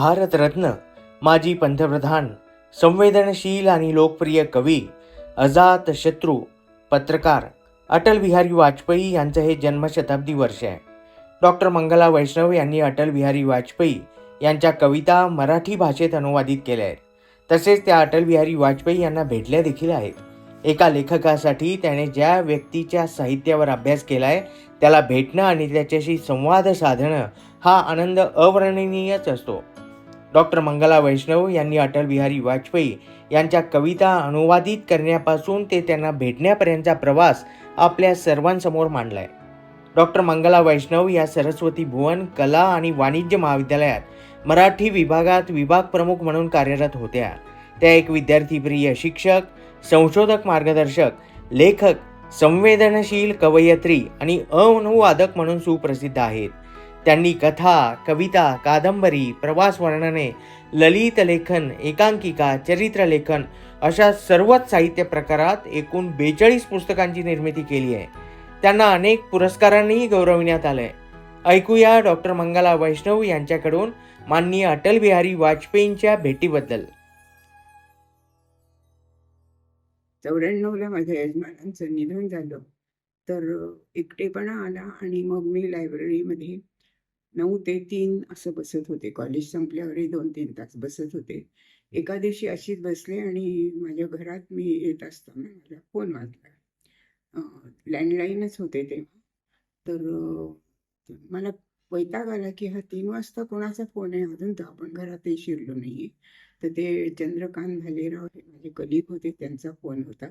भारतरत्न माजी पंतप्रधान संवेदनशील आणि लोकप्रिय कवी अजात शत्रू पत्रकार अटल बिहारी वाजपेयी यांचं हे जन्मशताब्दी वर्ष आहे. डॉक्टर मंगला वैष्णव यांनी अटल बिहारी वाजपेयी यांच्या कविता मराठी भाषेत अनुवादित केल्या आहेत. तसेच त्या अटल बिहारी वाजपेयी यांना भेटल्या देखील आहेत. एका लेखकासाठी त्याने ज्या व्यक्तीच्या साहित्यावर अभ्यास केला आहे त्याला भेटणं आणि त्याच्याशी संवाद साधणं हा आनंद अवर्णनीयच असतो. डॉक्टर मंगला वैष्णव यांनी अटल बिहारी वाजपेयी यांच्या कविता अनुवादित करण्यापासून ते त्यांना भेटण्यापर्यंतचा प्रवास आपल्या सर्वांसमोर मांडलाय. डॉक्टर मंगला वैष्णव या सरस्वती भुवन कला आणि वाणिज्य महाविद्यालयात मराठी विभागात विभाग प्रमुख म्हणून कार्यरत होत्या. त्या एक विद्यार्थीप्रिय शिक्षक संशोधक मार्गदर्शक लेखक संवेदनशील कवयित्री आणि अनुवादक म्हणून सुप्रसिद्ध आहेत. त्यांनी कथा कविता कादंबरी प्रवास वर्णने ललित लेखन एकांकिका चरित्रलेखन अशा सर्वच साहित्य प्रकारात एकूण बेचाळीस पुस्तकांची निर्मिती केली आहे. त्यांना अनेक पुरस्कारांनीही गौरविण्यात आलंय. ऐकूया डॉक्टर मंगला वैष्णव यांच्याकडून माननीय अटल बिहारी वाजपेयींच्या भेटीबद्दल. चौऱ्याण्णवला माझ्या यजमानांचं निधन झालं. तर एकटेपणा आला आणि मग मी लायब्ररीमध्ये नऊ ते तीन असं बसत होते. कॉलेज संपल्यावरही दोन तीन तास बसत होते. एका दिवशी अशीच बसले आणि माझ्या घरात मी येत असताना मला फोन वाजला. लँडलाईनच होते तेव्हा तर मला वैताग आला की हा तीन वाजता कोणाचा फोन आहे? अजून तर आपण घरातही शिरलो नाही तर ते चंद्रकांत भालेराव हे माझे कलिग होते. त्यांचा फोन होता.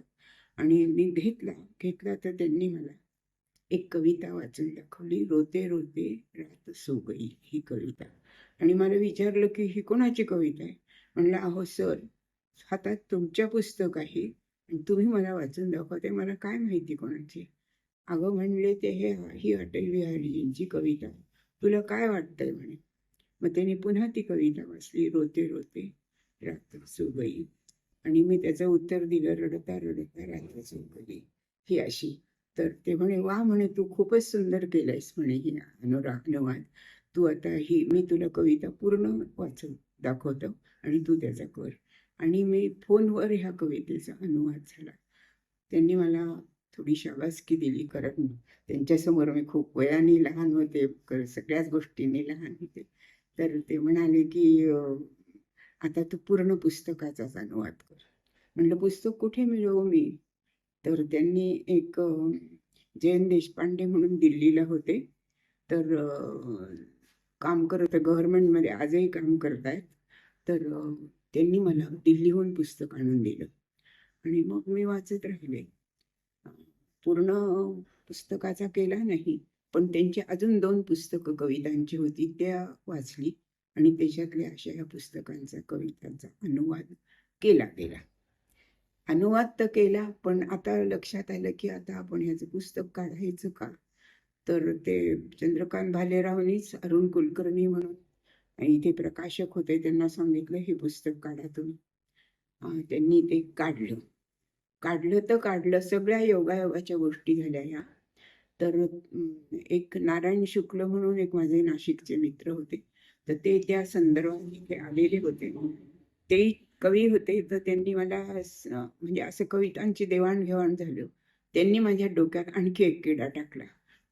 आणि मी घेतला. घेतला तर त्यांनी मला एक कविता वाचून दाखवली रोते रोते रात सो गई ही कविता. आणि मला विचारलं की ही कोणाची कविता आहे? म्हणलं अहो सर हातात तुमच्या पुस्तक आहे आणि तुम्ही मला वाचून दाखवते मला काय माहिती कोणाची अगं म्हणले ते हे ही अटल बिहारीजींची कविता आहे. तुला काय वाटतंय? म्हणे. मग त्याने पुन्हा ती कविता वाचली रोते रोते रात्र सुगई आणि मी त्याचं उत्तर दिलं रडता रडता रात्र सुगई ही अशी तर ते म्हणे वा म्हणे तू खूपच सुंदर केलंयस म्हणे ही अनुराग अनुवाद तू आता ही मी तुला कविता पूर्ण वाचून दाखवतो आणि तू त्याचा कर. आणि मी फोनवर ह्या कवितेचा अनुवाद झाला. त्यांनी मला थोडी शाबासकी दिली कारण त्यांच्यासमोर मी खूप वयाने लहान होते सगळ्याच गोष्टींनी लहान होते. तर ते म्हणाले की आता तू पूर्ण पुस्तकाचाच अनुवाद कर. म्हणलं पुस्तक कुठे मिळवू मी? तर त्यांनी एक जयंत देशपांडे म्हणून दिल्लीला होते. तर काम करत गव्हर्नमेंटमध्ये आजही काम करत आहेत. तर त्यांनी मला दिल्लीहून पुस्तक आणून दिलं. आणि मग मी वाचत राहिले. पूर्ण पुस्तकाचा केला नाही पण त्यांची अजून दोन पुस्तकं कवितांची होती त्या वाचली. आणि त्याच्यातल्या अशा या पुस्तकांचा कवितांचा अनुवाद केला गेला. अनुवाद तर केला पण आता लक्षात आलं की आता आपण ह्याचं पुस्तक काढायचं का? तर ते चंद्रकांत भालेरावनीच अरुण कुलकर्णी म्हणून आणि इथे प्रकाशक होते त्यांना सांगितलं हे पुस्तक काढा तुम्ही. त्यांनी ते काढलं. काढलं तर काढलं सगळ्या योगायोगाच्या गोष्टी झाल्या ह्या. तर एक नारायण शुक्ल म्हणून एक माझे नाशिकचे मित्र होते तर ते त्या संदर्भात इथे आलेले होते. ते कवी होते तर त्यांनी मला स- म्हणजे असं कवितांची देवाणघेवाण झालं. त्यांनी माझ्या डोक्यात आणखी एक किडा टाकला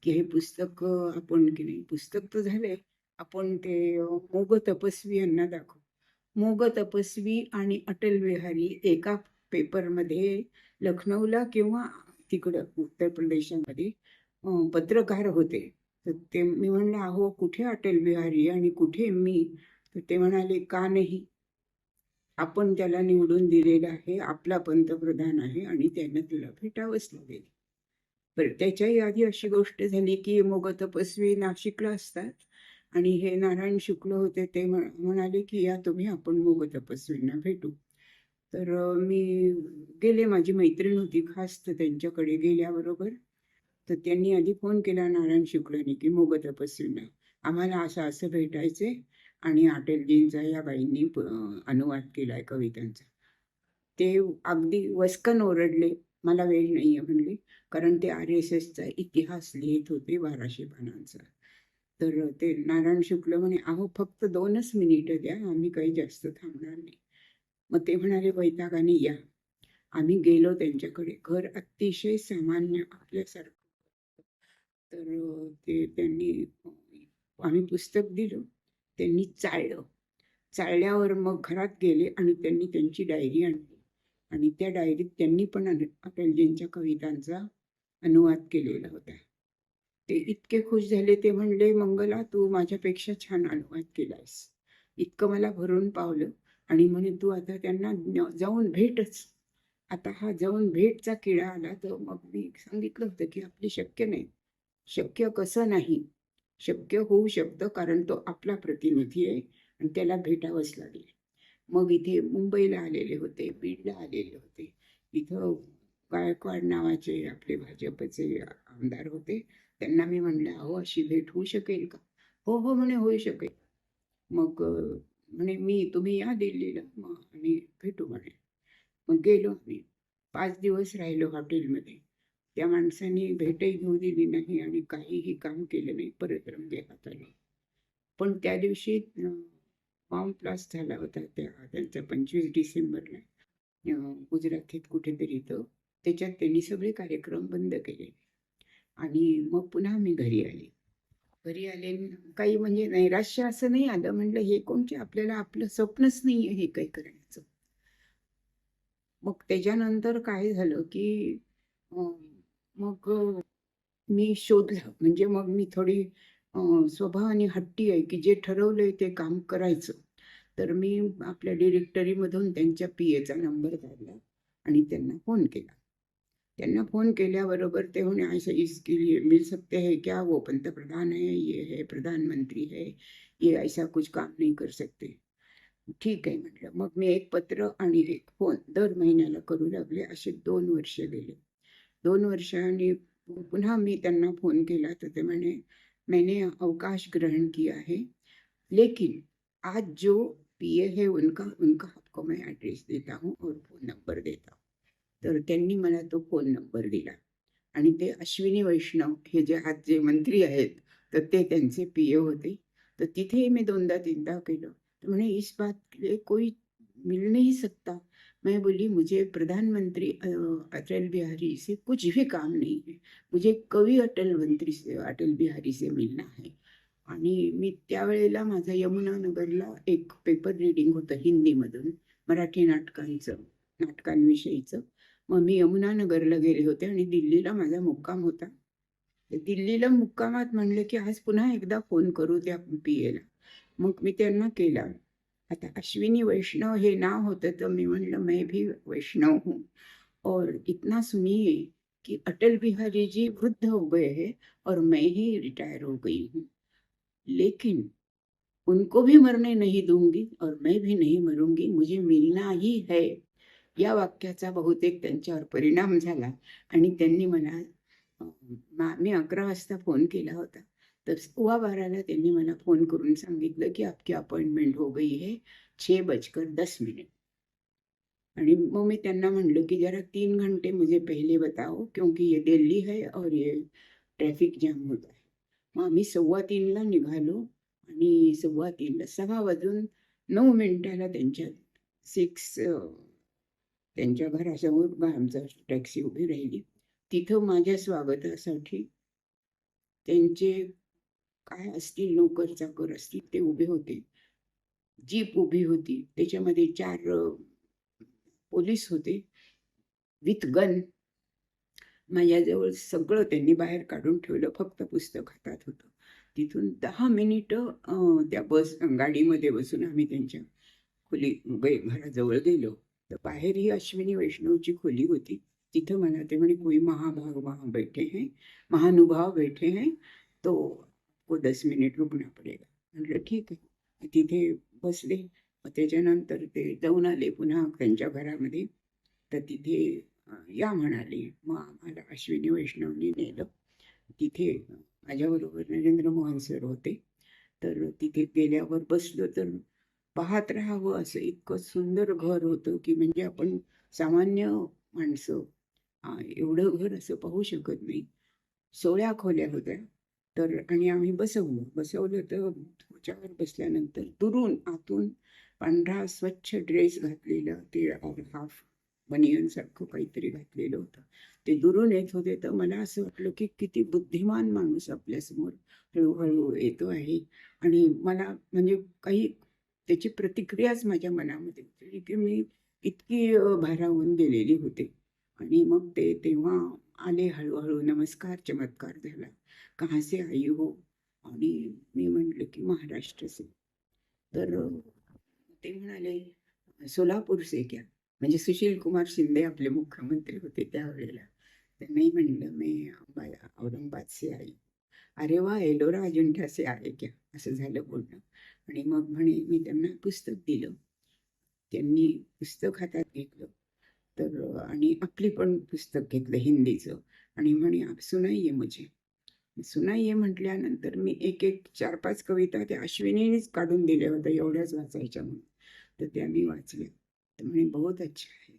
की हे पुस्तक आपण की नाही? पुस्तक तर झालंय. आपण ते मोग तपस्वी यांना दाखवू. मोग तपस्वी आणि अटल बिहारी एका पेपरमध्ये लखनौला किंवा तिकडं उत्तर प्रदेशामध्ये पत्रकार होते. तर ते मी म्हणलं अहो कुठे अटल बिहारी आणि कुठे मी? तर ते म्हणाले का नाही? आपण त्याला निवडून दिलेलं आहे आपला पंतप्रधान आहे आणि त्यानं तुला भेटावंच लागेल बरं त्याच्याही आधी अशी गोष्ट झाली की मोग तपस्वी नाशिकला असतात आणि हे नारायण शुक्ल होते ते म्हणाले की या तुम्ही आपण मोग तपस्वींना भेटू. तर मी गेले माझी मैत्रीण होती खास तर त्यांच्याकडे गेल्याबरोबर तर त्यांनी आधी फोन केला नारायण शुक्लांनी की मोग तपस्वींना आम्हाला असं असं भेटायचंय आणि आटेलजींचा या बाईंनी अनुवाद केला आहे कवितांचा. ते अगदी वस्कन ओरडले मला वेळ नाही आहे म्हणले कारण ते आर एस एसचा इतिहास लिहित होते बाराशे पानांचा तर ते नारायण शुक्ल म्हणे अहो फक्त दोनच मिनिटं द्या आम्ही काही जास्त थांबणार नाही. मग ते म्हणाले वैतागाने या. आम्ही गेलो त्यांच्याकडे घर अतिशय सामान्य आपल्यासारखं. तर ते त्यांनी आम्ही पुस्तक दिलं. त्यांनी चाळलं. चाळल्यावर मग घरात गेले आणि त्यांनी त्यांची डायरी आणली. आणि त्या डायरीत त्यांनी पण अटलजींच्या कवितांचा अनुवाद केलेला होता. ते इतके खुश झाले ते म्हणले मंगला तू माझ्यापेक्षा छान अनुवाद केलास इतकं मला भरून पावलं आणि म्हणे तू आता त्यांना न- जाऊन भेटच. आता हा जाऊन भेटचा किडा आला तर मग मी सांगितलं होतं की आपली शक्य नाही. शक्य कसं नाही. शक्य होऊ शकतं कारण तो आपला प्रतिनिधी आहे आणि त्याला भेटावंच लागेल. मग इथे मुंबईला आलेले होते बीडला आलेले होते. इथं गायकवाड नावाचे आपले भाजपचे आमदार होते. त्यांना मी म्हणलं अहो अशी भेट होऊ शकेल का? हो हो म्हणे होऊ शकेल. मग म्हणे मी तुम्ही या दिल्लीला मग आम्ही भेटू म्हणे. मग गेलो आम्ही. पाच दिवस राहिलो हॉटेलमध्ये. त्या माणसाने भेटही घेऊ दिली नाही आणि काहीही काम केलं नाही परत रंगे हात आले पण त्या दिवशी बॉम्ब ब्लास्ट झाला होता त्या त्यांचा पंचवीस डिसेंबरला गुजरातीत कुठेतरी तर त्याच्यात त्यांनी सगळे कार्यक्रम बंद केले. आणि मग पुन्हा मी घरी आले. घरी आले काही म्हणजे नैराश्य असं नाही आलं. म्हणलं हे कोणचे आपल्याला आपलं स्वप्नच नाही आहे हे काही करण्याचं मग त्याच्यानंतर काय झालं की मग मी शोधलं. म्हणजे मग मी थोडी स्वभावाने हट्टी आहे की जे ठरवलंय ते काम करायचं. तर मी आपल्या डिरेक्टरीमधून त्यांच्या पी एचा नंबर काढला आणि त्यांना फोन केला. त्यांना फोन केल्याबरोबर ते होणे ऐसा इसके लिए मिल सकते हैं क्या? वो पंतप्रधान है ये है प्रधानमंत्री है ये ऐसा कुछ काम नाही कर सकते. ठीक आहे म्हटलं. मग मी एक पत्र आणि एक फोन दर महिन्याला करू लागले. असे दोन वर्ष गेले. दोन वर्षांनी पुन्हा मी त्यांना फोन केला तर ते म्हणे मैंने अवकाश ग्रहण किया है लेकिन आज जो पी ए है उनका उनका आपको मैं ॲड्रेस देता हूँ और फोन नंबर देता हूँ. तर त्यांनी मला तो फोन नंबर दिला. आणि ते अश्विनी वैष्णव हे जे आज जे मंत्री आहेत तर ते त्यांचे पी ए होते. तर तिथेही मी दोनदा तीनदा केलं. तर म्हणे इस बात के लिए कोई मिल नहीं सकता. मैं बोली मुझे प्रधानमंत्री अटल बिहारी से कुछ भी काम नहीं है। मुझे कवी अटल मंत्री से अटल बिहारी से मिलना है। आणि मी त्यावेळेला माझा यमुनानगरला एक पेपर रिडिंग होतं हिंदीमधून मराठी नाटकांचं नाटकांविषयीचं. मग मी यमुनानगरला गेले होते आणि दिल्लीला माझा मुक्काम होता. दिल्लीला मुक्कामात म्हणले की आज पुन्हा एकदा फोन करू त्या पी एला मग मी त्यांना केला. आता अश्विनी वैष्णव हे नाव होतं तर मी म्हणलं मैं भी वैष्णव हूँ. और इतना सुनिए कि अटल बिहारी जी वृद्ध हो गए हैं और मैं ही रिटायर हो गई हूँ। लेकिन उनको भी मरने नहीं दूंगी और मैं भी नहीं मरूंगी मुझे मिलना ही है। या वाक्याचा बहुतेक त्यांच्यावर परिणाम झाला आणि त्यांनी मला मी अकरा वाजता फोन केला होता. तर सव्वा बाराला त्यांनी मला फोन करून सांगितलं की आपकी अपॉइंटमेंट हो गई है छे बजकर दस मिनट. आणि मग मी त्यांना म्हणलं की जरा तीन घंटे मुझे पहिले बताओ क्योंकि ये दिल्ली है और ये ट्रॅफिक जाम होता है मग आम्ही सव्वा तीनला निघालो आणि सव्वा तीनला सहा वाजून नऊ मिनिटाला त्यांच्या सिक्स त्यांच्या घरासमोर आमचा टॅक्सी उभी राहिली. तिथं माझ्या स्वागतासाठी त्यांचे काय असतील नोकर चाकर असतील ते उभे होते. जीप उभी होती. त्याच्यामध्ये चार पोलीस होते. With gun. माझ्याजवळ सगळं त्यांनी बाहेर काढून ठेवलं. फक्त पुस्तक हातात होतं. तिथून दहा मिनिटं त्या बस गाडीमध्ये बसून आम्ही त्यांच्या खोली घराजवळ गेलो. तर बाहेर ही अश्विनी वैष्णवची खोली होती. तिथं मला ते म्हणे कोई महाभाग महा बैठे हैं महानुभाव बैठे हैं तो वो दस मिनिट रुकना पडेगा। म्हटलं ठीक आहे. तिथे बसले. मग त्याच्यानंतर ते जाऊन आले पुन्हा त्यांच्या घरामध्ये. तर तिथे या म्हणाले मग आम्हाला अश्विनी वैष्णवनी नेलं. तिथे माझ्याबरोबर नरेंद्र मोहन सर होते. तर तिथे गेल्यावर बसलो तर पाहत राहावं असं इतकं सुंदर घर होतं की म्हणजे आपण सामान्य माणसं एवढं घर असं पाहू शकत नाही. सोळ्या खोल्या होत्या. तर आणि आम्ही बसवलं. बसवलं तर त्याच्यावर बसल्यानंतर दुरून आतून पांढरा स्वच्छ ड्रेस घातलेलं ते हाफ बनियनसारखं काहीतरी घातलेलं होतं. ते दुरून येत होते तर मला असं वाटलं की किती बुद्धिमान माणूस आपल्यासमोर हळूहळू येतो आहे. आणि मला म्हणजे काही त्याची प्रतिक्रियाच माझ्या मनामध्ये होती की मी इतकी भारावून गेलेली होते. आणि मग ते तेव्हा आले हळूहळू. नमस्कार चमत्कार झाला. कहाँ से आई हो? आणि मी म्हटलं की महाराष्ट्र से तर अ, ते म्हणाले सोलापूर से क्या? म्हणजे सुशील कुमार शिंदे आपले मुख्यमंत्री होते त्यावेळेला. तर मी म्हणलं मी औरंगाबाद से आई. अरे वा एलोरा अजिंठा से आहे क्या? असं झालं बोलणं. आणि मग म्हणे मी त्यांना पुस्तक दिलं. त्यांनी पुस्तक हातात घेतलं. तर आणि आपली पण पुस्तक घेतलं हिंदीचं. आणि म्हणे "आप सुनाइये मुझे. सुनाइये म्हटल्यानंतर मी एक एक चार पाच कविता त्या अश्विनीनेच काढून दिल्या होत्या एवढ्याच वाचायच्या म्हणून. तर त्या मी वाचल्या. तर म्हणे बहुत अच्छा आहे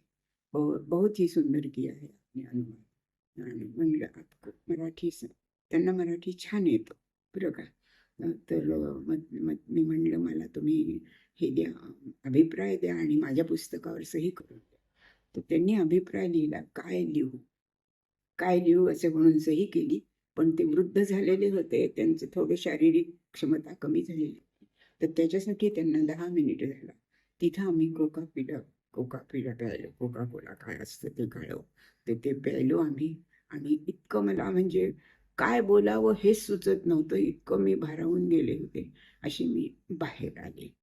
बहुत बहुत ही सुंदर की आहे आपली अनुवाद. आणि म्हणलं आपको मराठी त्यांना मराठी छान येतं. बरं का? तर मग मग मी म्हणलं मला तुम्ही हे द्या अभिप्राय द्या आणि माझ्या पुस्तकावर सही करून तर त्यांनी अभिप्राय लिहिला काय लिहू? काय लिहू? असे म्हणून सही केली. पण ते वृद्ध झालेले होते. त्यांचं थोडं शारीरिक क्षमता कमी झालेली. तर त्याच्यासाठी त्यांना दहा मिनिटं झाला. तिथं आम्ही कोका पिला कोका पिला प्यायलो. कोका कोला काय असतं ते कळव तर ते प्यायलो आम्ही. आणि इतकं मला म्हणजे काय बोलावं हेच सुचत नव्हतं. इतकं मी भारावून गेले होते. अशी मी बाहेर आले.